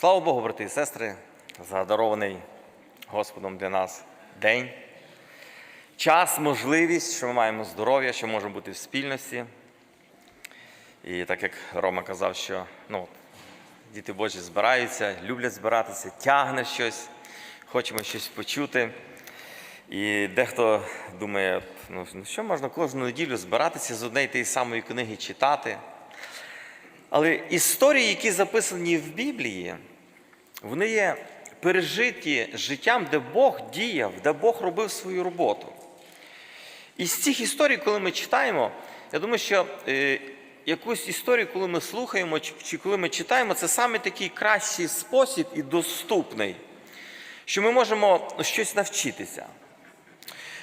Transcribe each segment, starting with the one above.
Слава Богу, брати і сестри, за дарований Господом для нас день. Час, можливість, що ми маємо здоров'я, що можемо бути в спільності. І так як Рома казав, що ну, діти Божі збираються, люблять збиратися, тягне щось, хочемо щось почути. І дехто думає, ну що можна кожну неділю збиратися з однієї тієї самої книги читати. Але історії, які записані в Біблії, вони є пережиті життям, де Бог діяв, де Бог робив свою роботу. І з цих історій, коли ми читаємо, я думаю, що е, якусь історію, коли ми слухаємо чи, коли ми читаємо, це саме такий кращий спосіб і доступний, що ми можемо щось навчитися.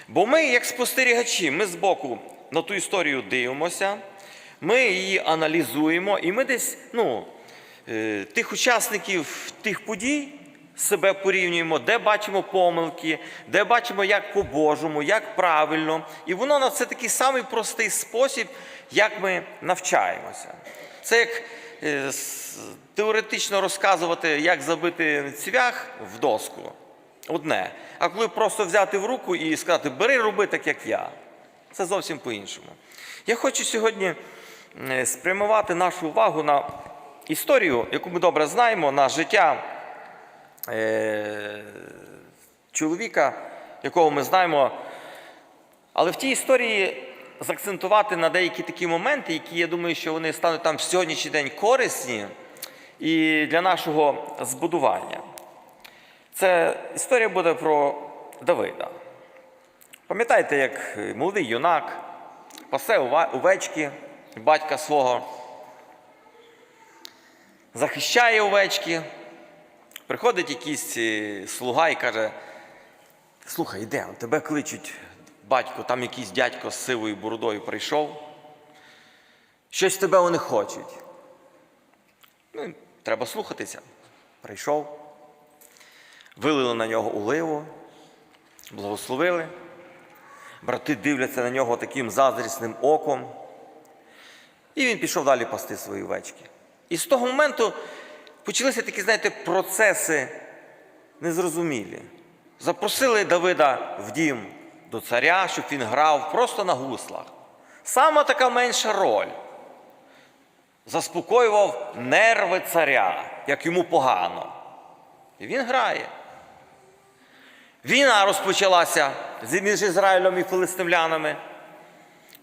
Бо ми, як спостерігачі, ми збоку на ту історію дивимося, ми її аналізуємо, і ми десь ну, е, тих учасників тих подій себе порівнюємо, де бачимо помилки, де бачимо, як по-божому, як правильно. І воно на це такий самий простий спосіб, як ми навчаємося. Це як е, теоретично розказувати, як забити цвях в доску. Одне. А коли просто взяти в руку і сказати, бери, роби так, як я. Це зовсім по-іншому. Я хочу сьогодні спрямувати нашу увагу на історію, яку ми добре знаємо, на життя е, чоловіка, якого ми знаємо. Але в тій історії заакцентувати на деякі такі моменти, які я думаю, що вони стануть там в сьогоднішній день корисні і для нашого збудування. Це історія буде про Давида. Пам'ятаєте, як молодий юнак пасе овечки батька свого, захищає овечки, приходить якийсь е, слуга і каже: Слухай, йде, тебе кличуть батько, там якийсь дядько з сивою бородою прийшов. Щось тебе вони хочуть. Ну, треба слухатися. Прийшов вилили на нього уливу, благословили. Брати дивляться на нього таким заздрісним оком. І він пішов далі пасти свої овечки. І з того моменту почалися такі, знаєте, процеси незрозумілі. Запросили Давида в дім до царя, щоб він грав просто на гуслах. Сама така менша роль. Заспокоював нерви царя, як йому погано. І він грає. Війна розпочалася між Ізраїлем і филистимлянами.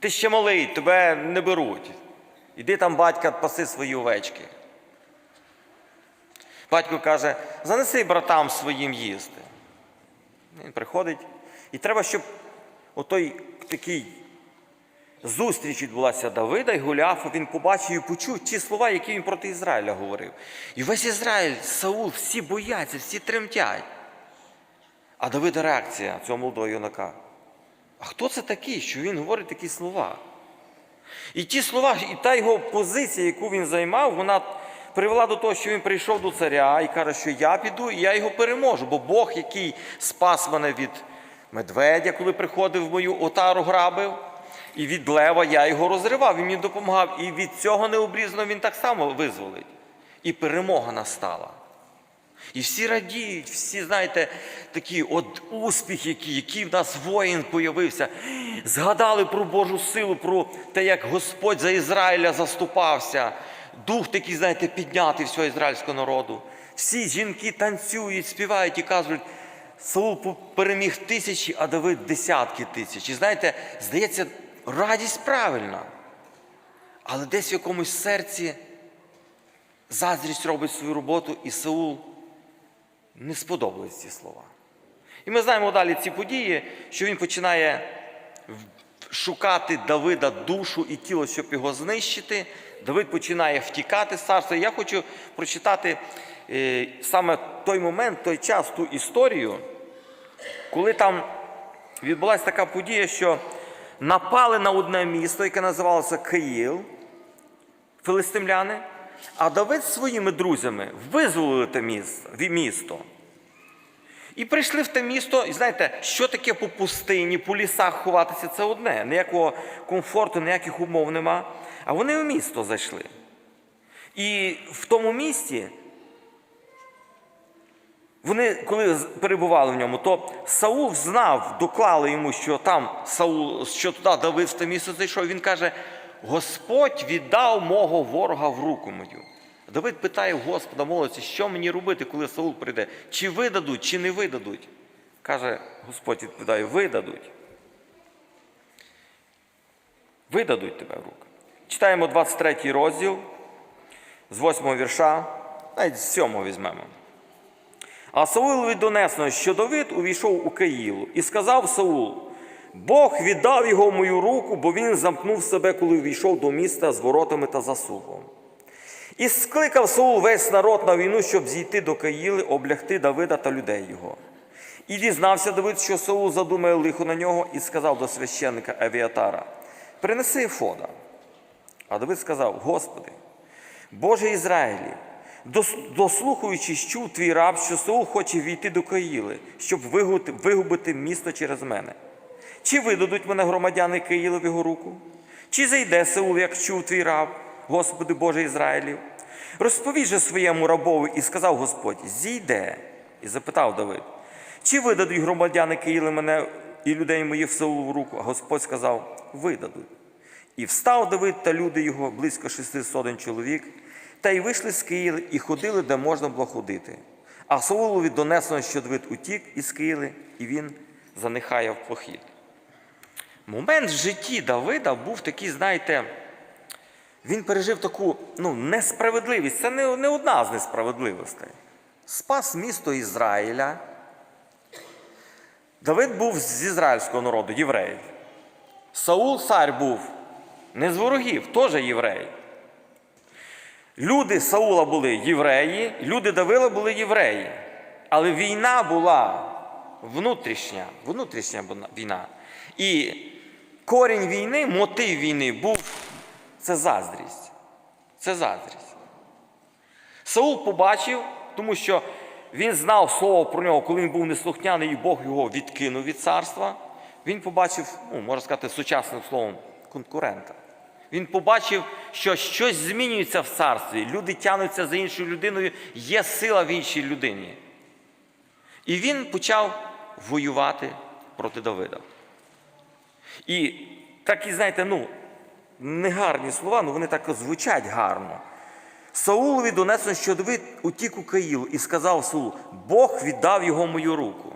Ти ще малий, тебе не беруть. Іди там, батька, паси свої овечки. Батько каже, занеси братам своїм їсти. Він приходить. І треба, щоб отой такий зустріч відбулася Давида і Голіафа, він побачив і почув ті слова, які він проти Ізраїля говорив. І весь Ізраїль, Саул, всі бояться, всі тремтять. А Давида реакція цього молодого юнака. А хто це такий, що він говорить такі слова? І ті слова, і та його позиція, яку він займав, вона привела до того, що він прийшов до царя і каже, що я піду і я його переможу. Бо Бог, який спас мене від медведя, коли приходив в мою отару грабив, і від лева я його розривав, він мені допомагав. І від цього необрізано він так само визволить. І перемога настала. І всі радіють, всі, знаєте, такі от успіх, який, який в нас воїн появився. Згадали про Божу силу, про те, як Господь за Ізраїля заступався. Дух такий, знаєте, піднятий всього ізраїльського народу. Всі жінки танцюють, співають і кажуть, Саул переміг тисячі, а Давид десятки тисяч. І знаєте, здається, радість правильна. Але десь в якомусь серці заздрість робить свою роботу, і Саул не сподобались ці слова. І ми знаємо далі ці події, що він починає шукати Давида душу і тіло, щоб його знищити. Давид починає втікати з царства. Я хочу прочитати е, саме той момент, той час, ту історію, коли там відбулася така подія, що напали на одне місто, яке називалося Київ, филистимляни, а Давид зі своїми друзями визволили те місто. І прийшли в те місто, і знаєте, що таке по пустині, по лісах ховатися, це одне. Ніякого комфорту, ніяких умов нема. А вони в місто зайшли. І в тому місті вони, коли перебували в ньому, то Саул знав, доклали йому, що там Саул, що туди Давид в те місце зайшов. Він каже: Господь віддав мого ворога в руку мою. Давид питає Господа, молиться, що мені робити, коли Саул прийде? Чи видадуть, чи не видадуть? Каже, Господь відповідає, видадуть. Видадуть тебе в руки. Читаємо 23 розділ з 8 вірша, навіть з 7 візьмемо. А Саулові донесено, що Давид увійшов у Каїлу і сказав Саул: Бог віддав його в мою руку, бо він замкнув себе, коли увійшов до міста з воротами та засувом. І скликав Саул весь народ на війну, щоб зійти до Каїли, облягти Давида та людей його. І дізнався Давид, що Саул задумає лихо на нього, і сказав до священника Авіатара: Принеси Ефода. А Давид сказав: Господи, Боже Ізраїлі, дос- дослухаючись, чув твій раб, що Саул хоче війти до Каїли, щоб вигубити місто через мене. Чи видадуть мене громадяни Киїла в його руку? Чи зайде Саул, як чув твій раб, Господи Боже Ізраїлів? Розповій же своєму рабові і сказав Господь: зійде. І запитав Давид, чи видадуть громадяни Киїли мене і людей моїх в Саулу в руку? А Господь сказав: видадуть. І встав Давид та люди його близько шести сотень чоловік, та й вийшли з Киїли і ходили, де можна було ходити. А Саулові донесено, що Давид утік із Киїли, і він занихає в похід. Момент в житті Давида був такий, знаєте, він пережив таку ну, несправедливість. Це не, не одна з несправедливостей. Спас місто Ізраїля. Давид був з ізраїльського народу, євреїв. Саул цар був не з ворогів, теж єврей. Люди Саула були євреї, люди Давила були євреї. Але війна була внутрішня, внутрішня війна. І корінь війни, мотив війни був це заздрість. Це заздрість. Саул побачив, тому що він знав слово про нього, коли він був неслухняний, і Бог його відкинув від царства. Він побачив, ну, можна сказати, сучасним словом, конкурента. Він побачив, що щось змінюється в царстві, люди тягнуться за іншою людиною, є сила в іншій людині. І він почав воювати проти Давида. І такі, знаєте, ну, негарні слова, але вони так звучать гарно. Саулові донесено, що Давид утік у Каїлу і сказав Саулу, Бог віддав його мою руку.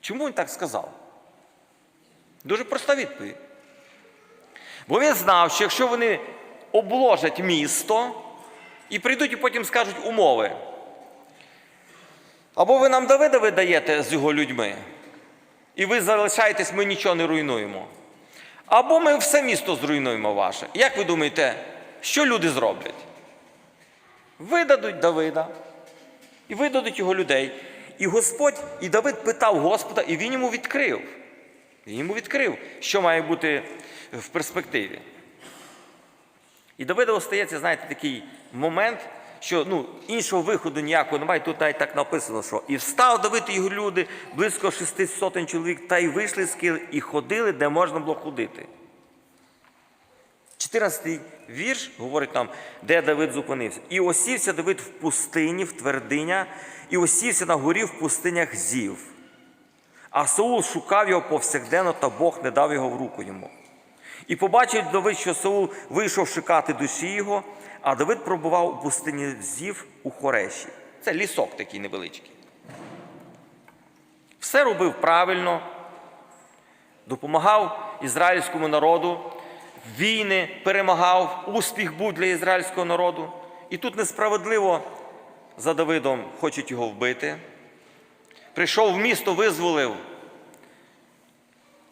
Чому він так сказав? Дуже проста відповідь. Бо він знав, що якщо вони обложать місто і прийдуть і потім скажуть умови, або ви нам Давида видаєте з його людьми, і ви залишаєтесь, ми нічого не руйнуємо. Або ми все місто зруйнуємо ваше. Як ви думаєте, що люди зроблять? Видадуть Давида і видадуть його людей. І Господь, і Давид питав Господа, і він йому відкрив. Він йому відкрив, що має бути в перспективі. І Давида остається, знаєте, такий момент, що ну, іншого виходу ніякого немає. Тут навіть так написано, що і встав Давид і його люди, близько шести сотень чоловік, та й вийшли з Києва і ходили, де можна було ходити. 14 вірш говорить нам, де Давид зупинився. І осівся Давид в пустині, в твердиня, і осівся на горі в пустинях зів. А Саул шукав його повсякденно, та Бог не дав його в руку йому. І побачив Давид, що Саул вийшов шукати душі його, а Давид пробував у пустині зів у Хореші. Це лісок такий невеличкий. Все робив правильно, допомагав ізраїльському народу, війни перемагав, успіх був для ізраїльського народу. І тут несправедливо за Давидом хочуть його вбити. Прийшов в місто, визволив.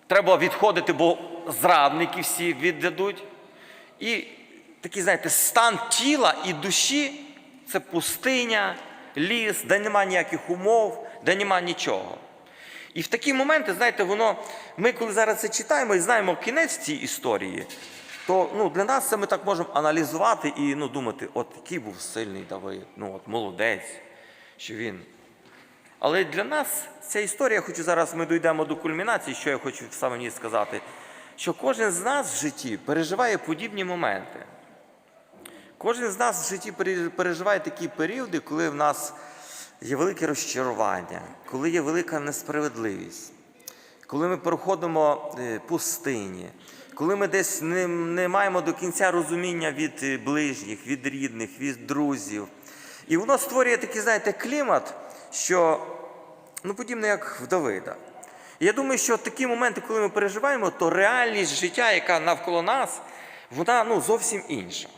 Треба відходити, бо зрадники всі віддадуть. І такий, знаєте, стан тіла і душі це пустиня, ліс, де нема ніяких умов, де нема нічого. І в такі моменти, знаєте, воно, ми коли зараз це читаємо і знаємо кінець цієї історії, то ну, для нас це ми так можемо аналізувати і ну, думати, от який був сильний Давид, ну от молодець, що він. Але для нас ця історія, хочу зараз ми дійдемо до кульмінації, що я хочу саме ній сказати, що кожен з нас в житті переживає подібні моменти. Кожен з нас в житті переживає такі періоди, коли в нас є велике розчарування, коли є велика несправедливість, коли ми проходимо е, пустині, коли ми десь не, не маємо до кінця розуміння від е, ближніх, від рідних, від друзів. І воно створює такий, знаєте, клімат, що ну, подібно як в Давида. Я думаю, що такі моменти, коли ми переживаємо, то реальність життя, яка навколо нас, вона ну, зовсім інша.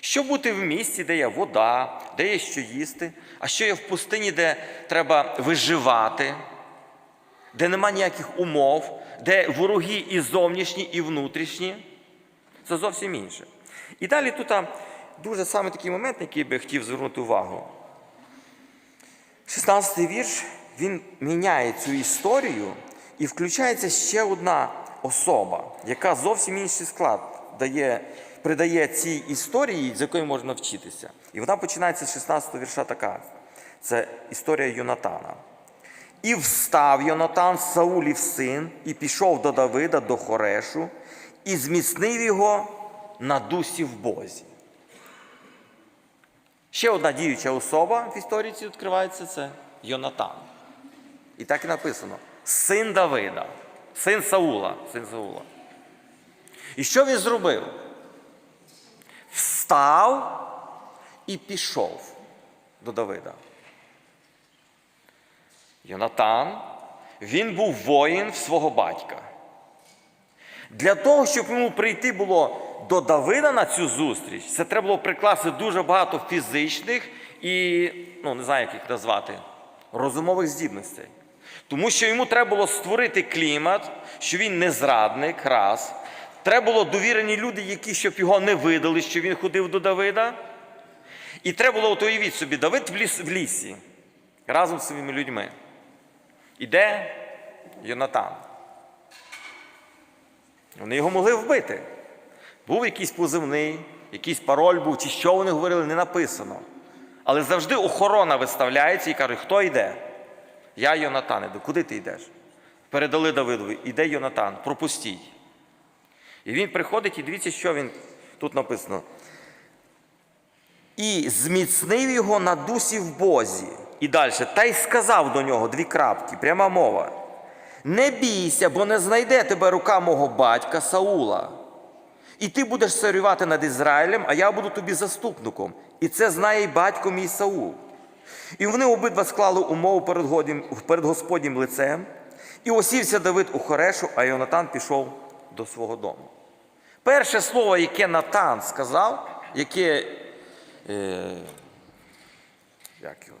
Що бути в місті, де є вода, де є що їсти, а що є в пустині, де треба виживати, де нема ніяких умов, де вороги і зовнішні, і внутрішні. Це зовсім інше. І далі тут дуже саме такий момент, який би хотів звернути увагу. 16-й вірш він міняє цю історію і включається ще одна особа, яка зовсім інший склад дає, придає цій історії, з якої можна вчитися. І вона починається з 16-го вірша така. Це історія Йонатана. І встав Йонатан, Саулів син, і пішов до Давида, до Хорешу, і зміцнив його на дусі в Бозі. Ще одна діюча особа в історії відкривається це Йонатан. І так і написано: син Давида, син Саула, син Саула. І що він зробив? Встав і пішов до Давида. Йонатан, він був воїн свого батька. Для того, щоб йому прийти було до Давида на цю зустріч, це треба було прикласти дуже багато фізичних і, ну, не знаю, як їх назвати, розумових здібностей. Тому що йому треба було створити клімат, що він не зрадник, раз. Треба було довірені люди, які щоб його не видали, що він ходив до Давида. І треба було, от уявіть собі, Давид в, ліс, в лісі разом з своїми людьми. Іде Йонатан. Вони його могли вбити. Був якийсь позивний, якийсь пароль був, чи що вони говорили, не написано. Але завжди охорона виставляється і каже, хто йде? Я Йонатан іду. Куди ти йдеш? Передали Давидові, іде Йонатан, пропустіть. І він приходить і дивіться, що він тут написано. І зміцнив його на дусі в Бозі. І далі. Та й сказав до нього дві крапки, пряма мова. Не бійся, бо не знайде тебе рука мого батька Саула. І ти будеш царювати над Ізраїлем, а я буду тобі заступником. І це знає й батько мій Саул. І вони обидва склали умову перед, Годім, перед Господнім лицем. І осівся Давид у Хорешу, а Йонатан пішов до свого дому. Перше слово, яке Натан сказав, яке. Е, як його?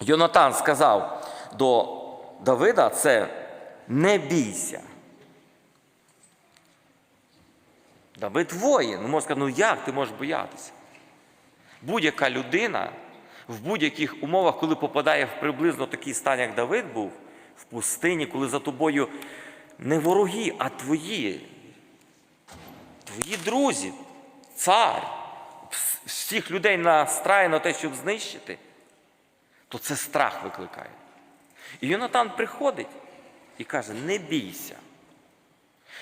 Йонатан сказав до Давида, це не бійся. Давид воїн. Ну, можна сказати, ну як ти можеш боятися? Будь-яка людина в будь-яких умовах, коли попадає в приблизно такий стан, як Давид був, в пустині, коли за тобою не вороги, а твої, твої друзі, цар, всіх людей настрає на те, щоб знищити, то це страх викликає. І Йонатан приходить і каже: не бійся,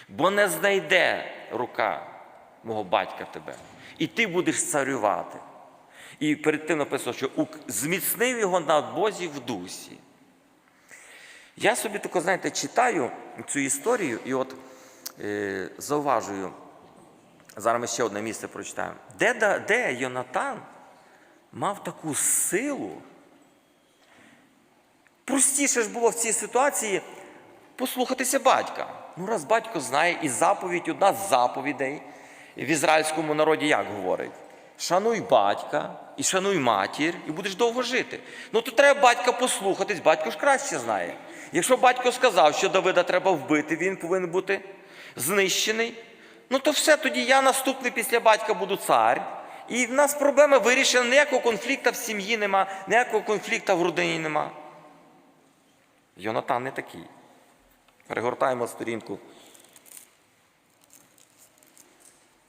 бо не знайде рука мого батька тебе, і ти будеш царювати. І перед тим написано, що «Ук- зміцнив його на Бозі в дусі. Я собі тако, знаєте, читаю цю історію і от е, зауважую, зараз ми ще одне місце прочитаємо. Де, де Йонатан мав таку силу? Простіше ж було в цій ситуації послухатися батька. Ну, раз батько знає, і заповідь, одна з заповідей в ізраїльському народі як говорить? Шануй батька і шануй матір, і будеш довго жити. Ну то треба батька послухатись, батько ж краще знає. Якщо батько сказав, що Давида треба вбити, він повинен бути знищений. Ну то все, тоді я наступний після батька буду цар. І в нас проблема вирішена, ніякого конфлікту в сім'ї нема, ніякого конфлікту в родині нема. Йонатан не такий. Перегортаємо сторінку.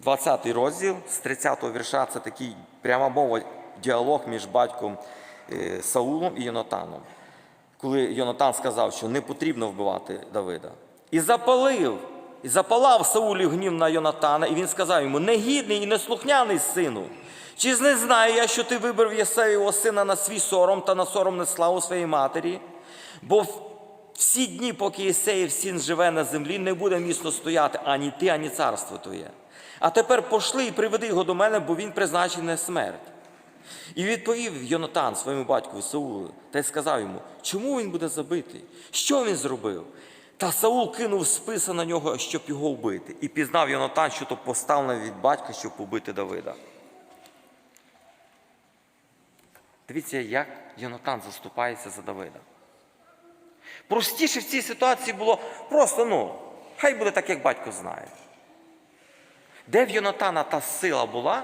20 розділ з 30 вірша це такий пряма мова, діалог між батьком е, Саулом і Йонатаном. Коли Йонатан сказав, що не потрібно вбивати Давида. І запалив І запалав Саулів гнів на Йонатана, і він сказав йому: негідний і неслухняний сину. Чи не знаю я, що ти вибрав Єсеєвого сина на свій сором та на сором не славу своєї матері? Бо всі дні, поки Єсеїв син живе на землі, не буде міцно стояти ані ти, ані царство твоє. А тепер пошли і приведи його до мене, бо він призначений на смерть. І відповів Йонатан своєму батькові Саулу та й сказав йому, чому він буде забитий? Що він зробив? Та Саул кинув списа на нього, щоб його вбити. І пізнав Йонатан, що то поставлено від батька, щоб убити Давида. Дивіться, як Йонатан заступається за Давида. Простіше в цій ситуації було просто, ну, хай буде так, як батько знає. Де в Йонатана та сила була,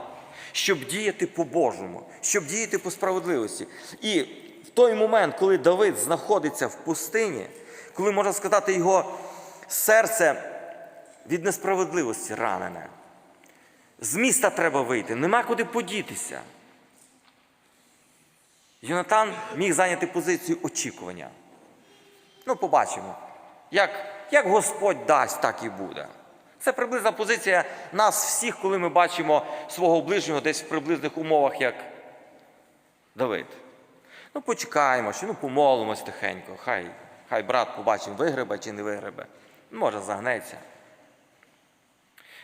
щоб діяти по-божому, щоб діяти по справедливості. І в той момент, коли Давид знаходиться в пустині, коли можна сказати, його серце від несправедливості ранене, з міста треба вийти, нема куди подітися. Йонатан міг зайняти позицію очікування. Ну, побачимо. Як, як Господь дасть, так і буде. Це приблизна позиція нас всіх, коли ми бачимо свого ближнього десь в приблизних умовах, як Давид. Ну, почекаємо, що ну помолимось тихенько. Хай, хай брат побачимо, вигребе чи не вигребе. Може, загнеться.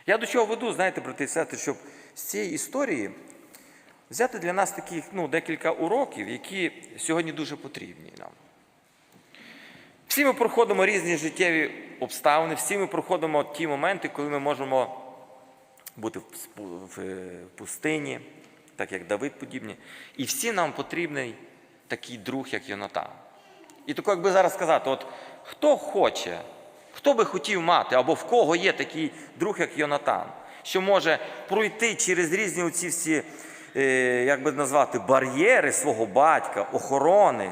Я до чого веду, знаєте, брати і сестри, щоб з цієї історії взяти для нас таких ну, декілька уроків, які сьогодні дуже потрібні нам. Всі ми проходимо різні життєві обставини, всі ми проходимо ті моменти, коли ми можемо бути в спу- в е, пустині, так як Давид подібні. І всі нам потрібний такий друг, як Йонатан. І тако, якби зараз сказати, от хто хоче, хто би хотів мати, або в кого є такий друг, як Йонатан, що може пройти через різні оці всі, е, як би назвати, бар'єри свого батька, охорони,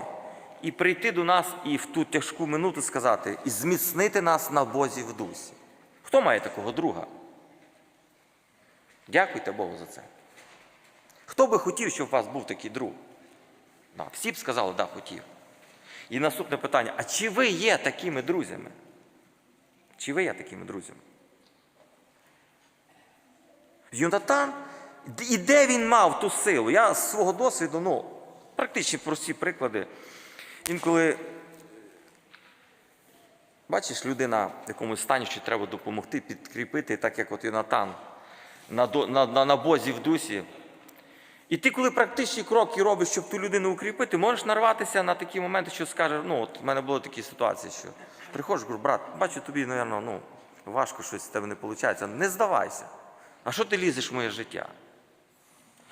і прийти до нас і в ту тяжку минуту сказати, і зміцнити нас на Бозі в дусі. Хто має такого друга? Дякуйте Богу за це. Хто би хотів, щоб у вас був такий друг? Да, всі б сказали, да, хотів. І наступне питання: а чи ви є такими друзями? Чи ви є такими друзями? Юнатан, і де він мав ту силу? Я з свого досвіду, ну, практично прості приклади. Інколи, бачиш, людина в якомусь стані, що треба допомогти, підкріпити, так як от Юнатан на, на, на, на бозі в дусі. І ти, коли практичні кроки робиш, щоб ту людину укріпити, можеш нарватися на такі моменти, що скажеш, ну, от в мене були такі ситуації, що приходиш, кажу, брат, бачу, тобі, напевно, ну, важко щось з тебе не виходить. Не здавайся. А що ти лізеш в моє життя?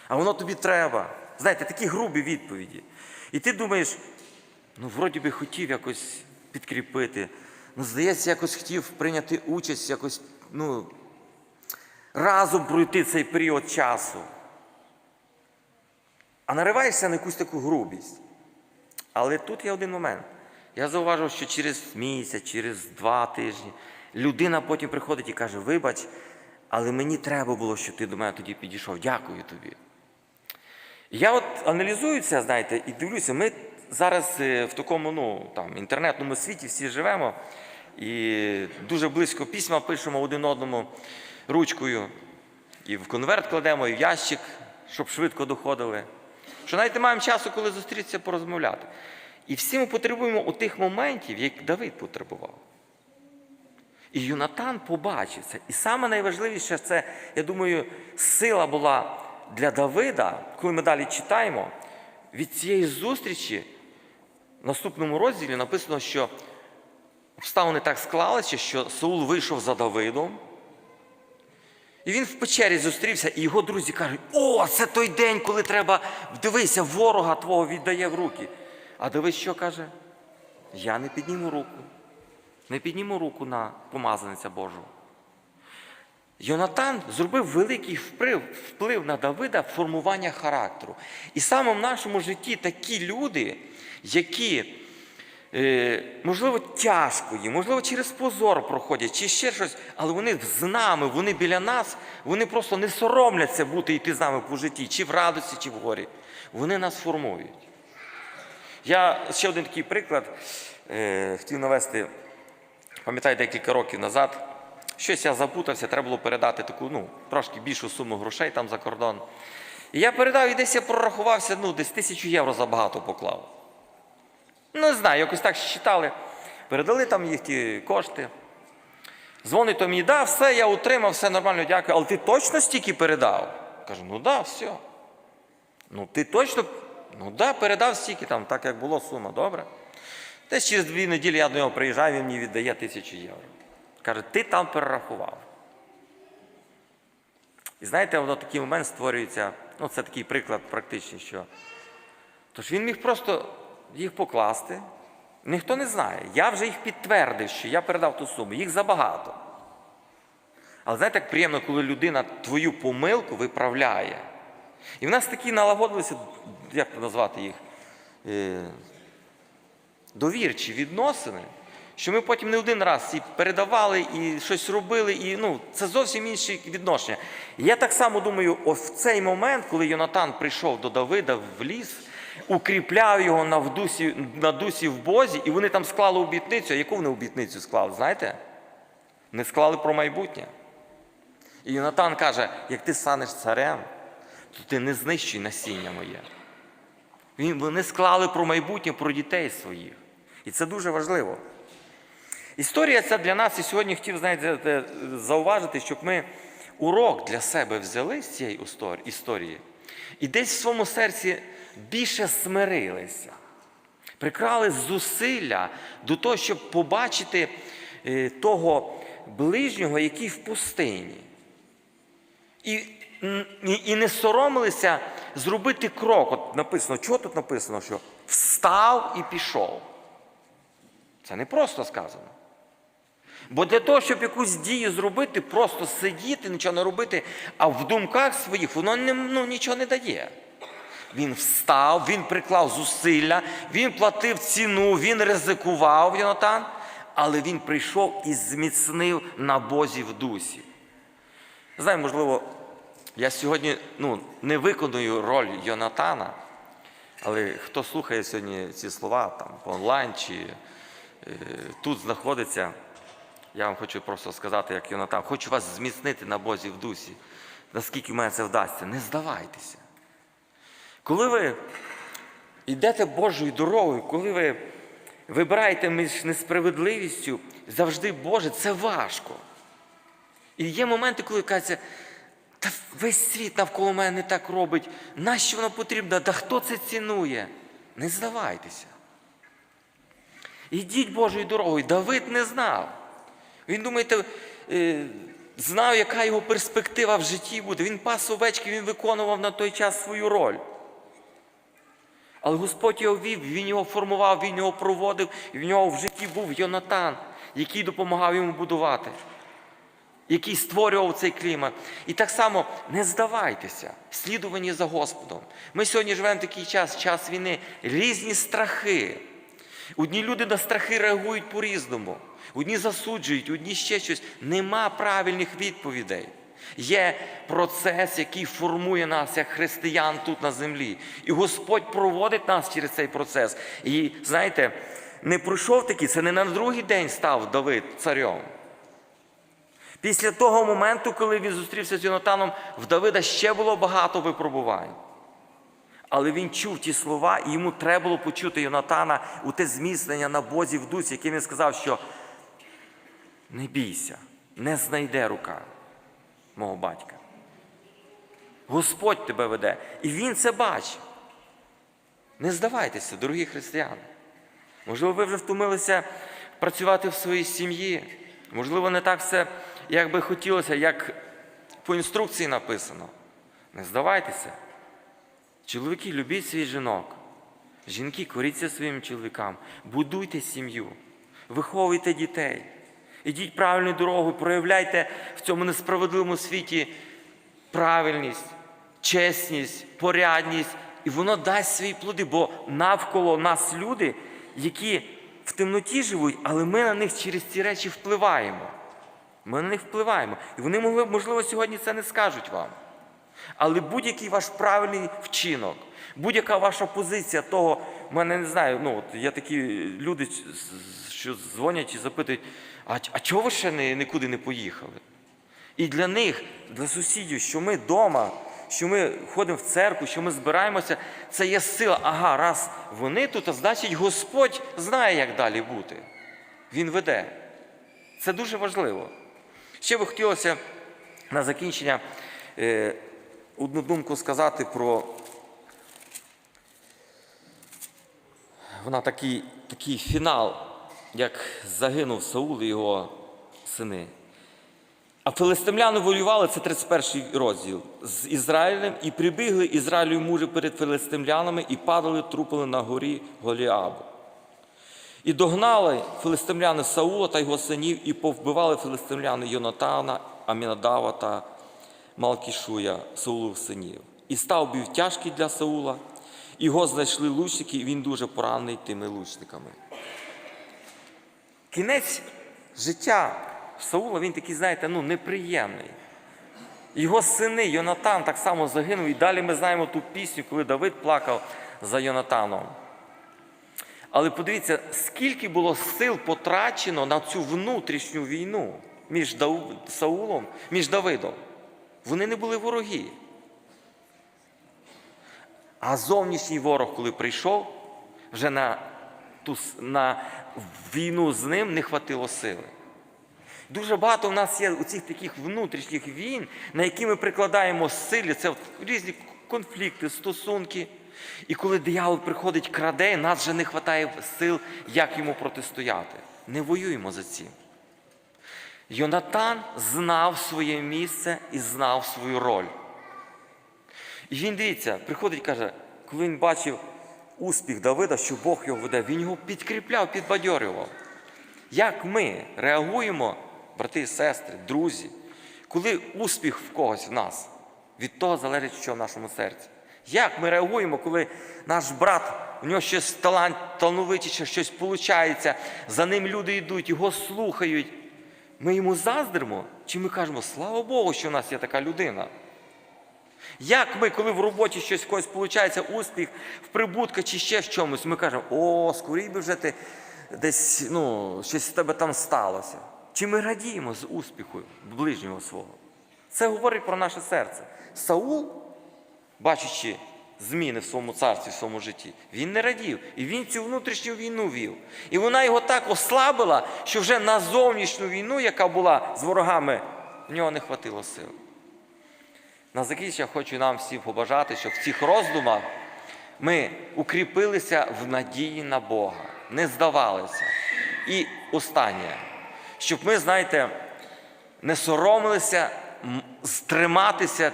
А воно тобі треба. Знаєте, такі грубі відповіді. І ти думаєш, ну, вроді би хотів якось підкріпити. Ну, здається, якось хотів прийняти участь, якось, ну, разом пройти цей період часу. А нариваєшся на якусь таку грубість. Але тут є один момент. Я зауважив, що через місяць, через два тижні людина потім приходить і каже: Вибач, але мені треба було, щоб ти до мене тоді підійшов. Дякую тобі. Я от аналізую це, знаєте, і дивлюся, ми зараз е, в такому ну, там, інтернетному світі всі живемо і дуже близько письма пишемо один одному ручкою. І в конверт кладемо, і в ящик, щоб швидко доходили. Що навіть не маємо часу, коли зустрітися, порозмовляти. І всі ми потребуємо у тих моментів, як Давид потребував. І Юнатан побачив це. І саме найважливіше це, я думаю, сила була для Давида, коли ми далі читаємо, від цієї зустрічі наступному розділі написано, що обставини так склалися, що Саул вийшов за Давидом. І він в печері зустрівся, і його друзі кажуть: о, це той день, коли треба, дивися, ворога твого віддає в руки. А Давид що каже? Я не підніму руку. Не підніму руку на помазаниця Божого. Йонатан зробив великий вплив, на Давида в формування характеру. І саме в нашому житті такі люди, які, е, можливо, тяжко їм, можливо, через позор проходять, чи ще щось, але вони з нами, вони біля нас, вони просто не соромляться бути йти з нами по житті, чи в радості, чи в горі. Вони нас формують. Я ще один такий приклад е, хотів навести, пам'ятаю, декілька років назад, Щось я запутався, треба було передати таку, ну, трошки більшу суму грошей там за кордон. І я передав, і десь я прорахувався, ну, десь тисячу євро забагато поклав. Ну, не знаю, якось так считали. Передали там їх ті кошти. Дзвонить то мені, да, все, я утримав, все нормально, дякую. Але ти точно стільки передав? Кажу, ну да, все. Ну, ти точно, ну да, передав стільки там, так як було сума, добре. Десь через дві неділі я до нього приїжджаю, він мені віддає тисячу євро. Каже, ти там перерахував. І знаєте, воно такий момент створюється, ну це такий приклад практичний, що. Тож він міг просто їх покласти. Ніхто не знає. Я вже їх підтвердив, що я передав ту суму. Їх забагато. Але знаєте, як приємно, коли людина твою помилку виправляє. І в нас такі налагодилися, як назвати їх, е, довірчі відносини, що ми потім не один раз і передавали, і щось робили, і ну, це зовсім інші відношення. І я так само думаю, ось в цей момент, коли Йонатан прийшов до Давида в ліс, укріпляв його на, вдусі, на дусі в Бозі, і вони там склали обітницю. А яку вони обітницю склали, знаєте? Не склали про майбутнє. І Йонатан каже: як ти станеш царем, то ти не знищуй насіння моє. Вони склали про майбутнє, про дітей своїх. І це дуже важливо. Історія ця для нас, і сьогодні хотів знаєте, зауважити, щоб ми урок для себе взяли з цієї історії і десь в своєму серці більше смирилися, прикрали зусилля до того, щоб побачити е, того ближнього, який в пустині. І, і, не соромилися зробити крок. От написано, чого тут написано, що встав і пішов. Це не просто сказано. Бо для того, щоб якусь дію зробити, просто сидіти, нічого не робити, а в думках своїх воно не, ну, нічого не дає. Він встав, він приклав зусилля, він платив ціну, він ризикував Йонатан, але він прийшов і зміцнив на Бозі в дусі. Знаю, можливо, я сьогодні ну, не виконую роль Йонатана, але хто слухає сьогодні ці слова там, онлайн чи е, тут знаходиться, я вам хочу просто сказати, як Йонатан, хочу вас зміцнити на Бозі в дусі. Наскільки мене це вдасться, не здавайтеся. Коли ви йдете Божою дорогою, коли ви вибираєте між несправедливістю, завжди Боже, це важко. І є моменти, коли кажеться, та весь світ навколо мене не так робить. Нащо воно потрібно? Та хто це цінує? Не здавайтеся. Ідіть Божою дорогою. Давид не знав. Він, думаєте, знав, яка його перспектива в житті буде. Він пас овечки, він виконував на той час свою роль. Але Господь його вів, він його формував, він його проводив, і в нього в житті був Йонатан, який допомагав йому будувати, який створював цей клімат. І так само не здавайтеся, слідувані за Господом. Ми сьогодні живемо в такий час, час війни, різні страхи. Одні люди на страхи реагують по-різному, одні засуджують, одні ще щось. Нема правильних відповідей. Є процес, який формує нас як християн тут на землі. І Господь проводить нас через цей процес. І знаєте, не пройшов такий, це не на другий день став Давид царем. Після того моменту, коли він зустрівся з Йонатаном, в Давида ще було багато випробувань. Але він чув ті слова, і йому треба було почути Йонатана у те зміцнення на Бозі в дусі, яким він сказав, що не бійся, не знайде рука мого батька. Господь тебе веде. І він це бачить. Не здавайтеся, дорогі християни. Можливо, ви вже втомилися працювати в своїй сім'ї. Можливо, не так все, як би хотілося, як по інструкції написано. Не здавайтеся. Чоловіки, любіть своїх жінок. Жінки, коріться своїм чоловікам, будуйте сім'ю, виховуйте дітей, ідіть правильною дорогою, проявляйте в цьому несправедливому світі правильність, чесність, порядність, і воно дасть свої плоди, бо навколо нас люди, які в темноті живуть, але ми на них через ці речі впливаємо. Ми на них впливаємо. І вони, можливо, сьогодні це не скажуть вам. Але будь-який ваш правильний вчинок, будь-яка ваша позиція того, в мене не знаю, ну от є такі люди, що дзвонять і запитують, а, а чого ви ще не, нікуди не поїхали? І для них, для сусідів, що ми вдома, що ми ходимо в церкву, що ми збираємося, це є сила. Ага, раз вони тут, а значить Господь знає, як далі бути. Він веде. Це дуже важливо. Ще би хотілося на закінчення е, одну думку сказати про вона такий, такий фінал, як загинув Саул і його сини. А филистимляни воювали, це 31 розділ, з Ізраїлем, і прибігли Ізраїлю мужі перед филистимлянами і падали, трупили на горі Голіабу. І догнали филистимляни Саула та його синів, і повбивали филистимляни Йонатана, Амінадава та Малкішуя, Саулових синів. І став бів тяжкий для Саула, його знайшли лучники, і він дуже поранений тими лучниками. Кінець життя Саула, він такий, знаєте, ну, неприємний. Його сини, Йонатан так само загинув. І далі ми знаємо ту пісню, коли Давид плакав за Йонатаном. Але подивіться, скільки було сил потрачено на цю внутрішню війну між Саулом, між Давидом. Вони не були вороги. А зовнішній ворог, коли прийшов, вже на, ту, на війну з ним не хватило сили. Дуже багато в нас є у цих таких внутрішніх війн, на які ми прикладаємо силі. Це різні конфлікти, стосунки. І коли диявол приходить, краде, нас вже не вистачає сил, як йому протистояти. Не воюємо за цим. Йонатан знав своє місце і знав свою роль. І він дивіться, приходить і каже, коли він бачив успіх Давида, що Бог його веде, він його підкріпляв, підбадьорював. Як ми реагуємо, брати сестри, друзі, коли успіх в когось в нас, від того залежить, що в нашому серці. Як ми реагуємо, коли наш брат, у нього щось талант, талановитіше, щось виходить, за ним люди йдуть, його слухають. Ми йому заздримо, чи ми кажемо, слава Богу, що в нас є така людина. Як ми, коли в роботі щось когось виходить, успіх, в прибутках чи ще в чомусь, ми кажемо, о, скорій би вже ти десь ну, щось в тебе там сталося. Чи ми радіємо з успіху ближнього свого? Це говорить про наше серце. Саул, бачачи зміни в своєму царстві, в своєму житті, він не радів. І він цю внутрішню війну вів. І вона його так ослабила, що вже на зовнішню війну, яка була з ворогами, в нього не хватило сил. На закінчення хочу нам всім побажати, щоб в цих роздумах ми укріпилися в надії на Бога, не здавалися. І останнє, щоб ми, знаєте, не соромилися стриматися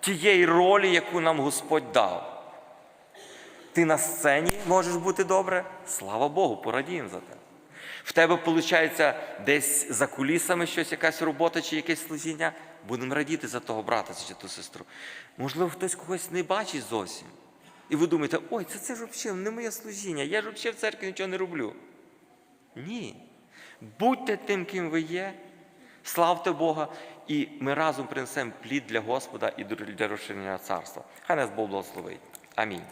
тієї ролі, яку нам Господь дав. Ти на сцені можеш бути добре, слава Богу, порадіємо за те. В тебе виходить десь за кулісами щось, якась робота чи якесь служіння. Будемо радіти за того брата чи ту сестру. Можливо, хтось когось не бачить зовсім. І ви думаєте, ой, це, це ж взагалі не моє служіння, я ж взагалі в церкві нічого не роблю. Ні. Будьте тим, ким ви є, славте Бога, і ми разом принесемо плід для Господа і для розширення царства. Хай нас Бог благословить. Амінь.